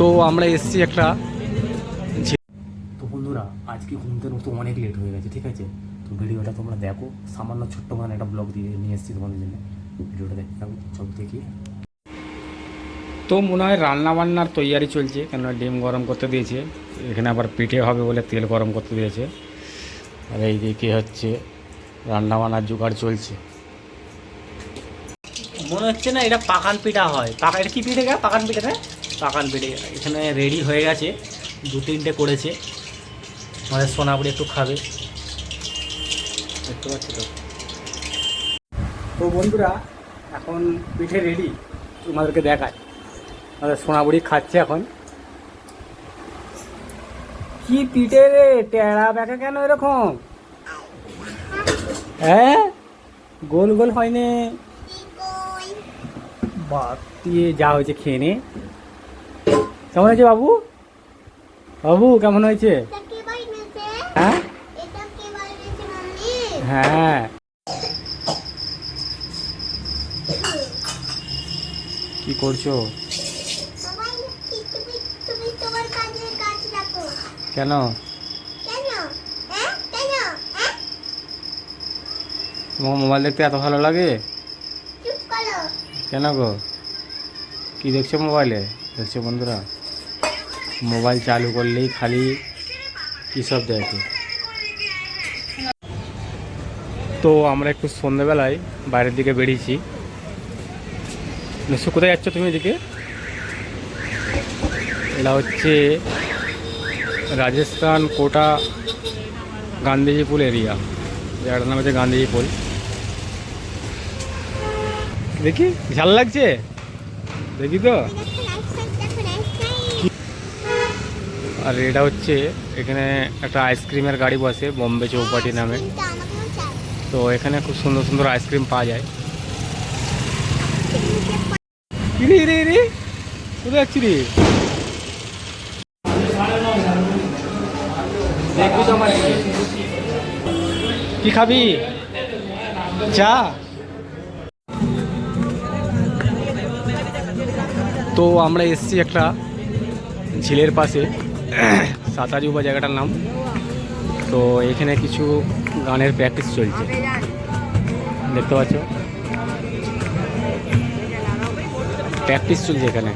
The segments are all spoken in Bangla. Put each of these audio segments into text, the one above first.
তো আমরা এসছি একটা তো বন্ধুরা আজকে ঘুমতে তো অনেক লেট হয়ে গেছে ঠিক আছে? তো ভিডিওটা তোমরা দেখো। সামান্য ছোট্ট মানে একটা ব্লগ দিয়ে নিয়ে এসেছি তোমাদের জন্য। ভিডিওটা দেখতে থাকো সব দেখি। তো মনে হয় রান্নাবান্নার তৈয়ারি চলছে কেন ডিম গরম করতে দিয়েছে। এখানে আবার পিঠে হবে বলে তেল গরম করতে দিয়েছে। আর এই দিকে হচ্ছে রান্নাবান্নার জোগাড় চলছে। মনে হচ্ছে না এটা পাকান পিঠা হয়। পাকা এটা কী পিঠে গা? পাকান পিঠে পাকান পিঠে। এখানে রেডি হয়ে গেছে। দু তিনটে করেছে। আমাদের সোনাপুরি একটু খাবে। দেখতে পাচ্ছি তো। তো বন্ধুরা এখন পিঠে রেডি তোমাদেরকে দেখায় আমাদের সোনাবুড়ি খাচ্ছে এখন। কি পিঠে রে? টেরা ব্যাকা কেন এরকম? হ্যাঁ? গোল গোল হয়নি। বাপ দিয়ে যা হয়েছে খেয়ে নে। কেমন হয়েছে বাবু? বাবু কেমন হয়েছে? হ্যাঁ? হ্যাঁ। কি করছ? কেন? হ্যাঁ? হ্যাঁ? তোমার মোবাইল দেখতে এত ভালো লাগে? কেন গো? কি দেখছ মোবাইলে? দেখছ বন্ধুরা? মোবাইল চালু করলেই খালি কী সব দেখে? তো আমরা একটু সন্ধ্যেবেলায় বাইরের দিকে বেরিয়েছি। নিশ্চয় কোথায় যাচ্ছ তুমি এদিকে? এটা হচ্ছে রাজস্থান কোটা গান্ধীজি পুল এরিয়া। জায়গাটার নাম হচ্ছে গান্ধীজি পুল। দেখি? ঝাল লাগছে? দেখি তো। আর এটা হচ্ছে এখানে একটা আইসক্রিমের গাড়ি বসে, বম্বে চৌপাটি নামে। তো এখানে খুব সুন্দর সুন্দর আইসক্রিম পাওয়া যায়। রে রে রে কোথায় যাচ্ছি রে? কি খাবি? চা? তো আমরা এসছি একটা ঝিলের পাশে। সাতাজুবা জায়গাটার নাম। তো এখানে কিছু গানের প্র্যাকটিস চলছে। দেখতে পাচ্ছ? প্র্যাকটিস চলছে এখানে।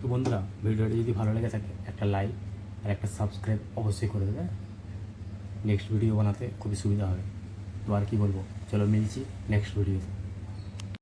তো বন্ধুরা, ভিডিওটি যদি ভালো লেগে থাকে, একটা লাইক আর একটা সাবস্ক্রাইব অবশ্যই করে দেবে। নেক্সট ভিডিও বানাতে খুবই সুবিধা হবে। তো আর কি বলব? চলো মিলছি নেক্সট ভিডিওতে